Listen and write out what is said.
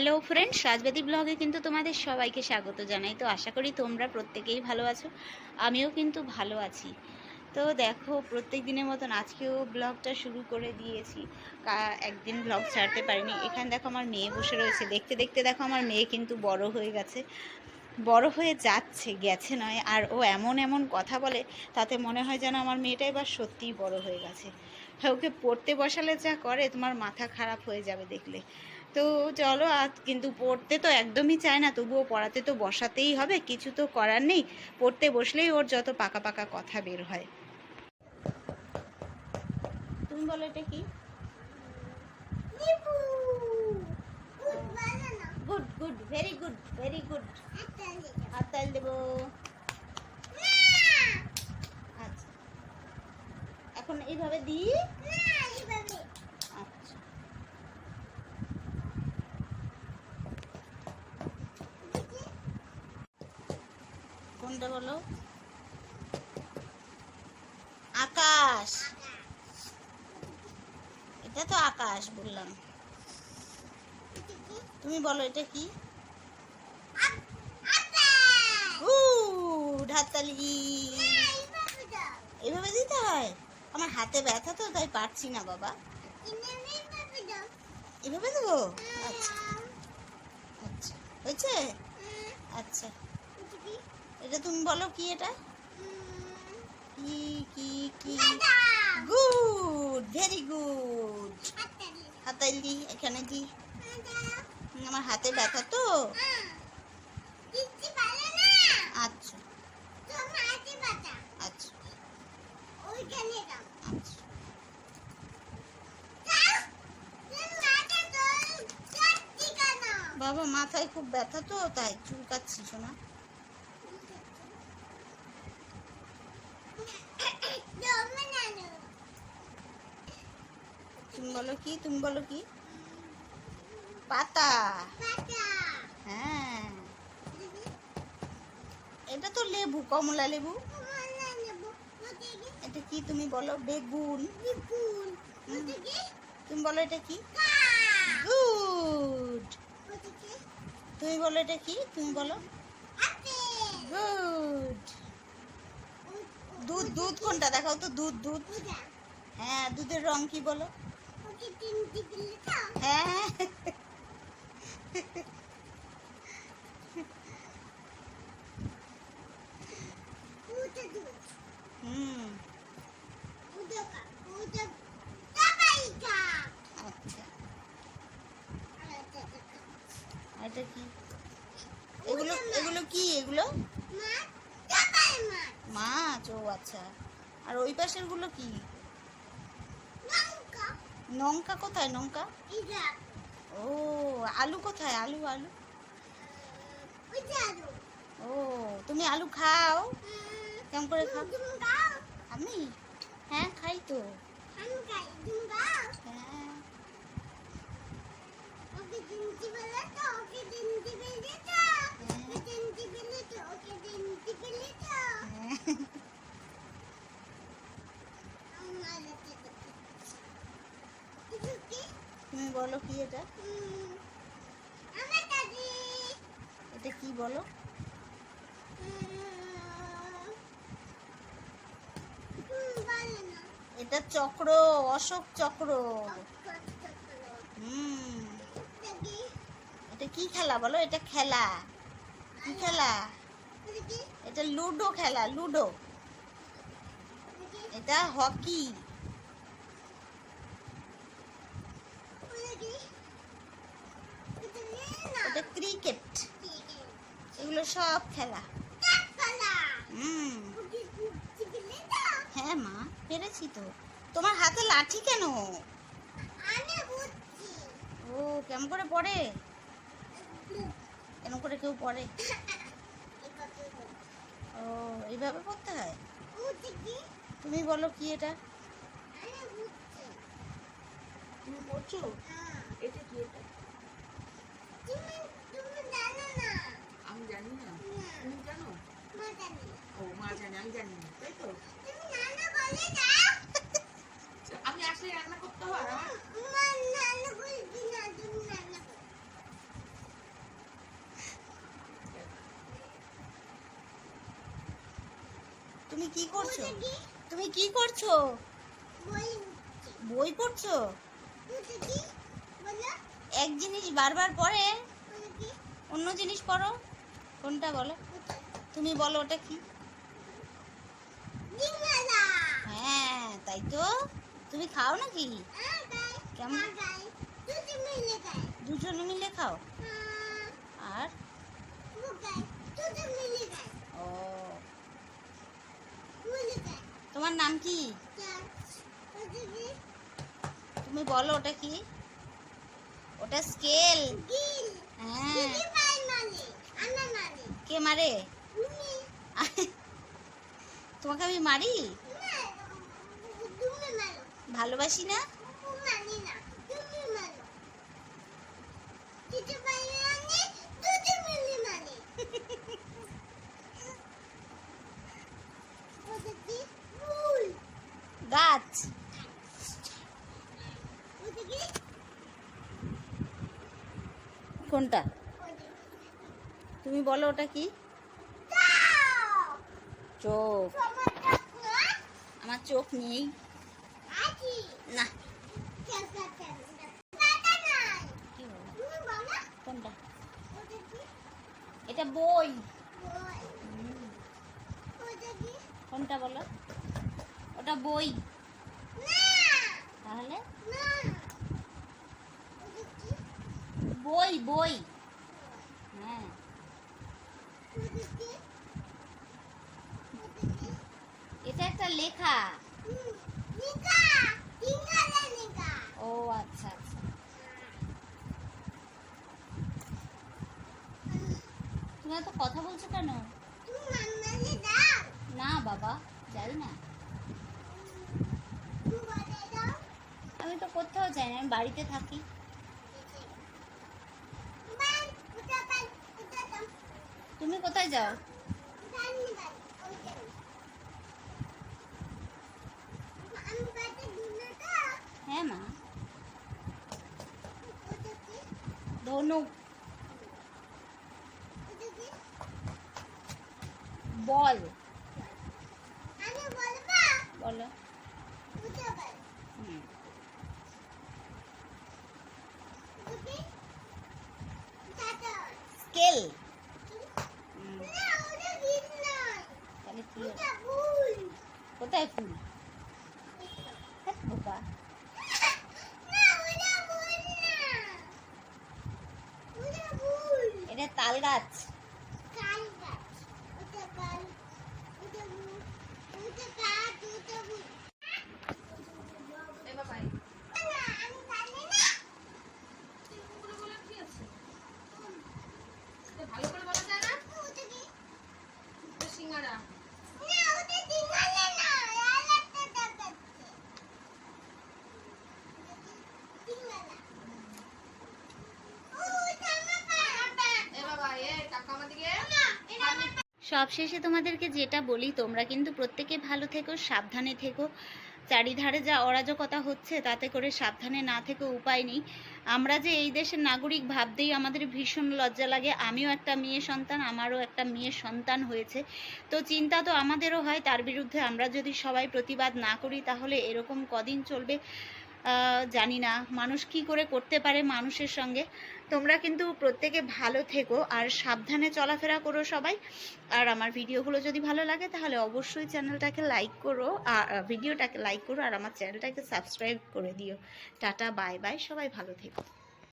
Hello friends রাজবাদী ব্লগে কিন্তু তোমাদের সবাইকে স্বাগত জানাই। তো আশা করি তোমরা প্রত্যেকেই ভালো আছো। আমিও কিন্তু ভালো আছি। তো দেখো, প্রত্যেক দিনের মতন আজকেও ব্লগটা শুরু করে দিয়েছি। একদিন ব্লগ ছাড়তে পারিনি। এখানে দেখো আমার মেয়ে বসে রয়েছে। দেখতে দেখতে দেখো আমার মেয়ে কিন্তু বড় হয়ে গেছে। বড় হয়ে যাচ্ছে, গেছে নয়। আর ও এমন এমন কথা বলে, তাতে মনে হয় যেন আমার মেয়েটা এবার সত্যিই বড় হয়ে গেছে। ওকে পড়তে বসালে যা করে, তোমার মাথা খারাপ হয়ে যাবে দেখলে। তো চলো আজ কিন্তু পড়তে তো একদমই চায় না তবুও পড়াতে তো বসাতেই হবে কিছু তো করার নেই। পড়তে বসলেই ওর যত পাকা পাকা কথা বের হয়। তুমি বলো এটা কি? Good good very good very good. হাততাল দেবো। আচ্ছা। এখন এইভাবে দিই আচ্ছা কোনটা বলো আকাশ। এটা তো আকাশ বললাম। তুমি বলো, এটা কি? গুড হাততালি এইভাবে দিতে হয়? আমার হাতে ব্যথা তো, তাই পারছি না, বাবা। এভাবে দেবো? আচ্ছা। আচ্ছা। হয়েছে? আচ্ছা। এটা তুমি বলো কি এটা? কি কি কি? গুড ভেরি গুড হাতাইলি এখানে দি। আমার হাতে ব্যথা তো। আচ্ছা। আচ্ছা। আচ্ছা। বাবা মাথায় খুব ব্যথা তো তাই চুলকাচ্ছি শোনা। তুমি বলো কি? তুমি বলো কি? পাতা। হ্যাঁ। এটা তো লেবু, কমলা লেবু। এটা কি তুমি বলো? বেগুন। তুমি বলো এটা কি? গুড। তুমি বলো এটা কি? তুমি বলো? গুড। দুধ কোনটা? দেখাও তো দুধ দুধ। হ্যাঁ দুধের রং কি বলো? হ্যাঁ। হুম। আচ্ছা। এটা কি? এগুলো এগুলো কি? এগুলো? ও আচ্ছা আর ওই পাশেরগুলো কি? লঙ্কা। কোথায় লঙ্কা ও আলু কোথায়? আলু আলু। ও তুমি আলু খাও? কেমন করে খাও? আমি? হ্যাঁ খাই তো। হ্যাঁ। তুমি বলো কি এটা? এটা কি বলো? এটা চক্র, অশোক চক্র। এটা কি খেলা বলো? এটা খেলা। কি খেলা? এটা লুডো খেলা, লুডো। এটা হকি। এটা ক্রিকেট এগুলো সব খেলা। হ্যাঁ মা, পেরেছি তো। তোমার হাতে লাঠি কেন? ও, কেমন করে পড়ে? কেন করে কেউ পড়ে? ও, এইভাবে পড়তে হয়? তুমি বলো কি এটা? তুমি পড়ছো? এটা কি এটা আমি জানি না। তুমি জানো? ও মা জানি আমি জানি না তাই তো? আমি আসলে রান্না করতে হয় তুমি কি করছ? তুমি কি করছ? বই পড়ছো। এক জিনিস বারবার পরে অন্য জিনিস করো কোনটা বলো? তুমি বলো ওটা কি? হ্যাঁ তাই তো। তুমি খাও নাকি? কেমন? দুজনে মিলে খাও? আর? ও। তোমার নাম কি? তুমি বলো ওটা কি? ওটা স্কেল হ্যাঁ। কে মারে? তোমাকে আমি মারি? ভালোবাসি না? গাছ। কোনটা? তুমি বলো ওটা কি? চোখ। আমার চোখ নেই। না। কোনটা? এটা বই। কোনটা বলো? ওটা বই। তাহলে? বই বই। হ্যাঁ। এটা একটা লেখা। ও আচ্ছা আচ্ছা। তুমি এত কথা বলছো কেন? না, বাবা যাই না। আমি তো কোথাও যাই না, আমি বাড়িতে থাকি। তুমি কোথায় যাও? হ্যাঁ মা। ধনু। বল। বলো হুম। স্কেল হুম, তাহলে কি হলো? কোথায় ফুল ধ্যাৎ বোকা এটা তাল গাছ এ বাবাই করে বলে কি আছে এটা ভালো করে বলা যায় না এটা সিঙ্গারা এ বাবা এ টাকা আমার দিকে সবশেষে তোমাদেরকে যেটা বলি, তোমরা কিন্তু প্রত্যেকে ভালো থেকো, সাবধানে থেকো। চারিধারে যা অরাজকতা হচ্ছে, তাতে করে সাবধানে না থেকে উপায় নেই। আমরা যে এই দেশের নাগরিক ভাবতেই আমাদের ভীষণ লজ্জা লাগে। আমিও একটা মেয়ে সন্তান, আমারও একটা মেয়ে সন্তান হয়েছে। তো চিন্তা তো আমাদেরও হয়, তার বিরুদ্ধে আমরা যদি সবাই প্রতিবাদ না করি, তাহলে এরকম কদিন চলবে? জানি না। মানুষ কি করে করতে পারে মানুষের সঙ্গে? তোমরা কিন্তু প্রত্যেকে ভালো থেকো আর সাবধানে চলাফেরা করো সবাই। আর আমার ভিডিওগুলো যদি ভালো লাগে তাহলে অবশ্যই চ্যানেলটাকে লাইক করো। আর ভিডিওটাকে লাইক করো আর আমার চ্যানেলটাকে সাবস্ক্রাইব করে দিও। টাটা বাই বাই সবাই ভালো থেকো।